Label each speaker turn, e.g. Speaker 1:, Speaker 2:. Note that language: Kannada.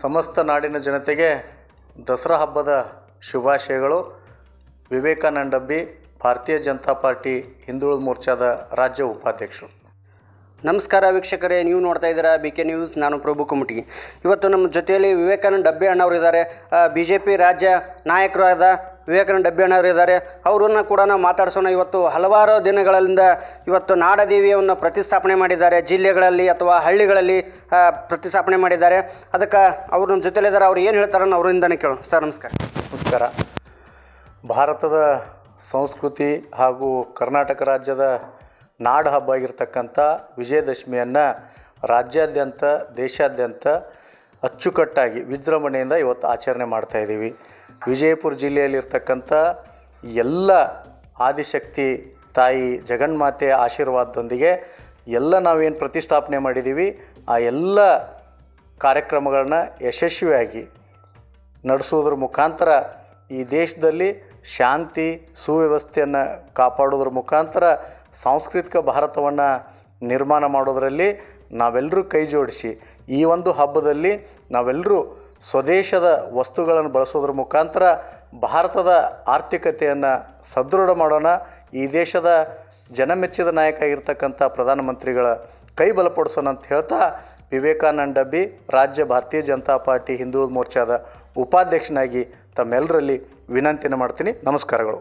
Speaker 1: ಸಮಸ್ತ ನಾಡಿನ ಜನತೆಗೆ ದಸರಾ ಹಬ್ಬದ ಶುಭಾಶಯಗಳು. ವಿವೇಕಾನಂದ ಬಿ ಭಾರತೀಯ ಜನತಾ ಪಾರ್ಟಿ ಹಿಂದುಳಿದ ಮೋರ್ಚಾದ ರಾಜ್ಯ ಉಪಾಧ್ಯಕ್ಷರು.
Speaker 2: ನಮಸ್ಕಾರ ವೀಕ್ಷಕರೇ, ನೀವು ನೋಡ್ತಾ ಇದ್ದೀರಾ ಬಿ ಕೆ ನ್ಯೂಸ್ ನಾನು ಪ್ರಭು ಕುಮಟಿ ಇವತ್ತು ನಮ್ಮ ಜೊತೆಯಲ್ಲಿ ವಿವೇಕಾನಂದ ಡಬ್ಬೆ ಅಣ್ಣವರು ಇದ್ದಾರೆ ಬಿ ಜೆ ಪಿ ರಾಜ್ಯ ನಾಯಕರು ಆದ ವಿವೇಕಾನಂದ ಡಬ್ಬಿಯಣ್ಣವರು ಇದ್ದಾರೆ. ಅವರನ್ನ ಕೂಡ ನಾವು ಮಾತಾಡಿಸೋಣ. ಇವತ್ತು ಹಲವಾರು ದಿನಗಳಿಂದ ಇವತ್ತು ನಾಡದೇವಿಯನ್ನು ಪ್ರತಿಸ್ಥಾಪನೆ ಮಾಡಿದ್ದಾರೆ. ಜಿಲ್ಲೆಗಳಲ್ಲಿ ಅಥವಾ ಹಳ್ಳಿಗಳಲ್ಲಿ ಪ್ರತಿಸ್ಥಾಪನೆ ಮಾಡಿದ್ದಾರೆ. ಅದಕ್ಕೆ ಅವ್ರನ್ನ ನಮ್ಮ ಜೊತೆಲಿದ್ದಾರೆ. ಅವ್ರು ಏನು ಹೇಳ್ತಾರೆ ಅವರಿಂದನೇ ಕೇಳೋಣ. ಸರ್, ನಮಸ್ಕಾರ.
Speaker 1: ನಮಸ್ಕಾರ. ಭಾರತದ ಸಂಸ್ಕೃತಿ ಹಾಗೂ ಕರ್ನಾಟಕ ರಾಜ್ಯದ ನಾಡ ಹಬ್ಬ ಆಗಿರ್ತಕ್ಕಂಥ ವಿಜಯದಶಮಿಯನ್ನು ರಾಜ್ಯಾದ್ಯಂತ, ದೇಶಾದ್ಯಂತ ಅಚ್ಚುಕಟ್ಟಾಗಿ ವಿಜೃಂಭಣೆಯಿಂದ ಇವತ್ತು ಆಚರಣೆ ಮಾಡ್ತಾ ಇದ್ದೀವಿ. ವಿಜಯಪುರ ಜಿಲ್ಲೆಯಲ್ಲಿರ್ತಕ್ಕಂಥ ಎಲ್ಲ ಆದಿಶಕ್ತಿ ತಾಯಿ ಜಗನ್ಮಾತೆಯ ಆಶೀರ್ವಾದದೊಂದಿಗೆ ಎಲ್ಲ ನಾವೇನು ಪ್ರತಿಷ್ಠಾಪನೆ ಮಾಡಿದ್ದೀವಿ, ಆ ಎಲ್ಲ ಕಾರ್ಯಕ್ರಮಗಳನ್ನ ಯಶಸ್ವಿಯಾಗಿ ನಡೆಸೋದ್ರ ಮುಖಾಂತರ ಈ ದೇಶದಲ್ಲಿ ಶಾಂತಿ, ಸುವ್ಯವಸ್ಥೆಯನ್ನು ಕಾಪಾಡೋದ್ರ ಮುಖಾಂತರ ಸಾಂಸ್ಕೃತಿಕ ಭಾರತವನ್ನು ನಿರ್ಮಾಣ ಮಾಡೋದರಲ್ಲಿ ನಾವೆಲ್ಲರೂ ಕೈ ಜೋಡಿಸಿ ಈ ಒಂದು ಹಬ್ಬದಲ್ಲಿ ನಾವೆಲ್ಲರೂ ಸ್ವದೇಶದ ವಸ್ತುಗಳನ್ನು ಬಳಸೋದ್ರ ಮುಖಾಂತರ ಭಾರತದ ಆರ್ಥಿಕತೆಯನ್ನು ಸದೃಢ ಮಾಡೋಣ, ಈ ದೇಶದ ಜನಮೆಚ್ಚಿದ ನಾಯಕ ಆಗಿರ್ತಕ್ಕಂಥ ಪ್ರಧಾನಮಂತ್ರಿಗಳ ಕೈ ಬಲಪಡಿಸೋಣ ಅಂತ ಹೇಳ್ತಾ ವಿವೇಕಾನಂದ ಡಬ್ಬಿ ರಾಜ್ಯ ಭಾರತೀಯ ಜನತಾ ಪಾರ್ಟಿ ಹಿಂದುಳಿದ ಮೋರ್ಚಾದ ಉಪಾಧ್ಯಕ್ಷನಾಗಿ ತಮ್ಮೆಲ್ಲರಲ್ಲಿ ವಿನಂತಿಯನ್ನು ಮಾಡ್ತೀನಿ. ನಮಸ್ಕಾರಗಳು.